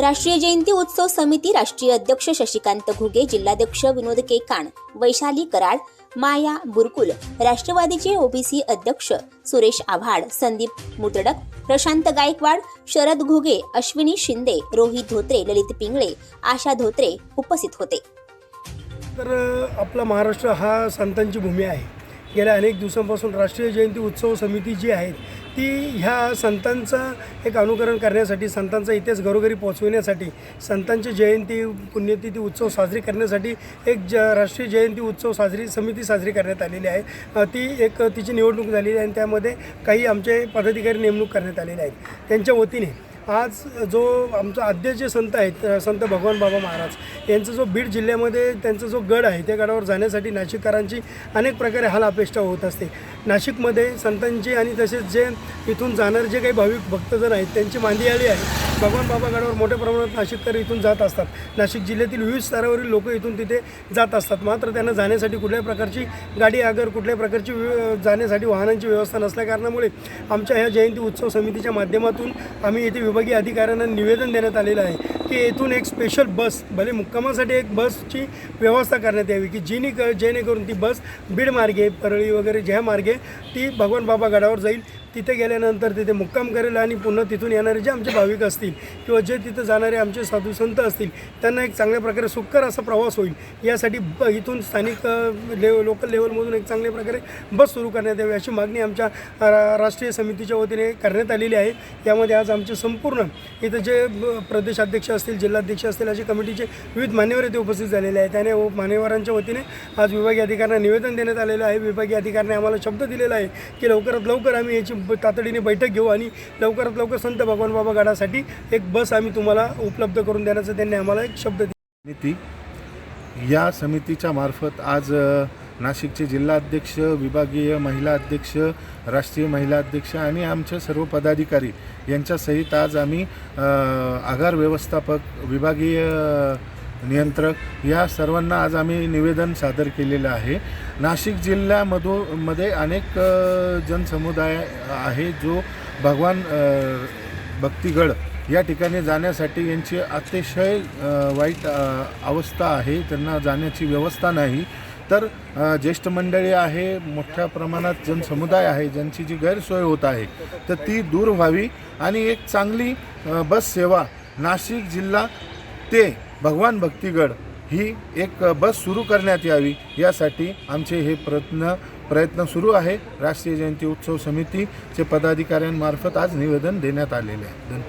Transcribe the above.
राष्ट्रीय जयंती उत्सव समिती राष्ट्रीय अध्यक्ष शशिकांत घुगे जिल्हाध्यक्ष विनोद केकाण वैशाली कराड माया बुरकुल राष्ट्रवादीचे ओबीसी अध्यक्ष सुरेश आव्हाड संदीप मुतडक प्रशांत गायकवाड शरद घुगे अश्विनी शिंदे रोहित धोत्रे ललित पिंगळे आशा धोत्रे उपस्थित होते. तर आपला महाराष्ट्र हा संतांची भूमी आहे. गेल्या अनेक दिवसांपासून राष्ट्रीय जयंती उत्सव समिती जी आहे ती ह्या संतांचं एक अनुकरण करण्यासाठी संतांचा इतिहास घरोघरी पोहोचविण्यासाठी संतांची जयंती पुण्यतिथी उत्सव साजरी करण्यासाठी एक ज राष्ट्रीय जयंती उत्सव साजरी समिती साजरी करण्यात आलेली आहे. ती एक तिची निवडणूक झालेली आहे आणि त्यामध्ये काही आमचे पदाधिकारी नेमणूक करण्यात आलेले आहेत. त्यांच्या वतीने आज जो आमचा आद्य जे संत आहेत संत भगवान बाबा महाराज यांचा जो बीड जिल्ह्यामध्ये त्यांचा जो गड आहे त्या गडावर जाण्यासाठी नाशिककरांची अनेक प्रकारे हाल अपेक्षा होत असते. नाशिकमध्ये संतांची आणि तसेच जे इथून जाणारे जे काही भाविक भक्तजन आहेत त्यांची मांदियाळी आहे. भगवान बाबा गडावर मोठ्या प्रमाणात नाशिककर इथून जात असतात. नाशिक जिल्ह्यातील विविध स्तरावरील लोक इथून तिथे जात असतात. मात्र त्यांना जाण्यासाठी कुठल्याही प्रकारची गाडी आगर कुठल्याही प्रकारची जाण्यासाठी वाहनांची व्यवस्था नसल्याकारणामुळे आमच्या ह्या जयंती उत्सव समितीच्या माध्यमातून आम्ही येथे विभागीय अधिकाऱ्यांना निवेदन देण्यात आलेलं आहे. की येथून एक स्पेशल बस भले मुक्कामासाठी एक बसची व्यवस्था करण्यात यावी की जेणे क जेणेकरून ती बस बीड मार्गे परळी वगैरे ज्या मार्गे ती भगवान बाबा गडावर जाईल. तिथे गेल्यानंतर तिथे मुक्काम करेल आणि पुन्हा तिथून येणारे जे आमचे भाविक असतील किंवा जे तिथं जाणारे आमचे साधू संत असतील त्यांना एक चांगल्या प्रकारे सुखकर असा प्रवास होईल. यासाठी ब इथून स्थानिक लेव लोकल लेवलमधून एक चांगल्या प्रकारे बस सुरू करण्यात यावी अशी मागणी आमच्या रा- राष्ट्रीय समितीच्या वतीने करण्यात आलेली आहे. यामध्ये आज आमचे संपूर्ण इथं जे प्रदेशाध्यक्ष असतील जिल्हाध्यक्ष असतील असे कमिटीचे विविध मान्यवर येथे उपस्थित झालेले आहेत. त्याने मान्यवरांच्या वतीने आज विभागीय अधिकाऱ्यांना निवेदन देण्यात आलेलं आहे. विभागीय अधिकाऱ्याने आम्हाला शब्द दिलेला आहे की लवकरात लवकर आम्ही याची तातडीने बैठक घेऊ आणि लवकरात लवकर संत भगवान बाबा गडासाठी एक बस आम्ही तुम्हाला उपलब्ध करून देण्याचा त्यांनी आम्हाला एक शब्द दिला. या समितीच्या मार्फत आज नाशिकचे जिल्हाध्यक्ष विभागीय महिला अध्यक्ष राष्ट्रीय महिला अध्यक्ष आणि आमचे सर्व पदाधिकारी यांच्यासहित आज आम्ही आगार व्यवस्थापक विभागीय नियंत्रक या सर्वांना आज आम्ही निवेदन सादर केलेलं आहे. नाशिक जिल्ह्यामधो मध्ये अनेक जनसमुदाय आहे जो भगवान भक्तिगड या ठिकाणी जाण्यासाठी यांची अतिशय वाईट अवस्था आहे. त्यांना जाण्याची व्यवस्था नाही. तर ज्येष्ठ मंडळी आहे मोठ्या प्रमाणात जनसमुदाय आहे ज्यांची जी गैरसोय होत आहे तर ती दूर व्हावी. आणि एक चांगली बस सेवा नाशिक जिल्हा ते भगवान भक्तिगड ही एक बस सुरू करण्यात यावी. यासाठी आमचे हे प्रयत्न प्रयत्न सुरू आहे. राष्ट्रीय जयंती उत्सव समितीचे पदाधिकाऱ्यांमार्फत आज निवेदन देण्यात आलेले आहे.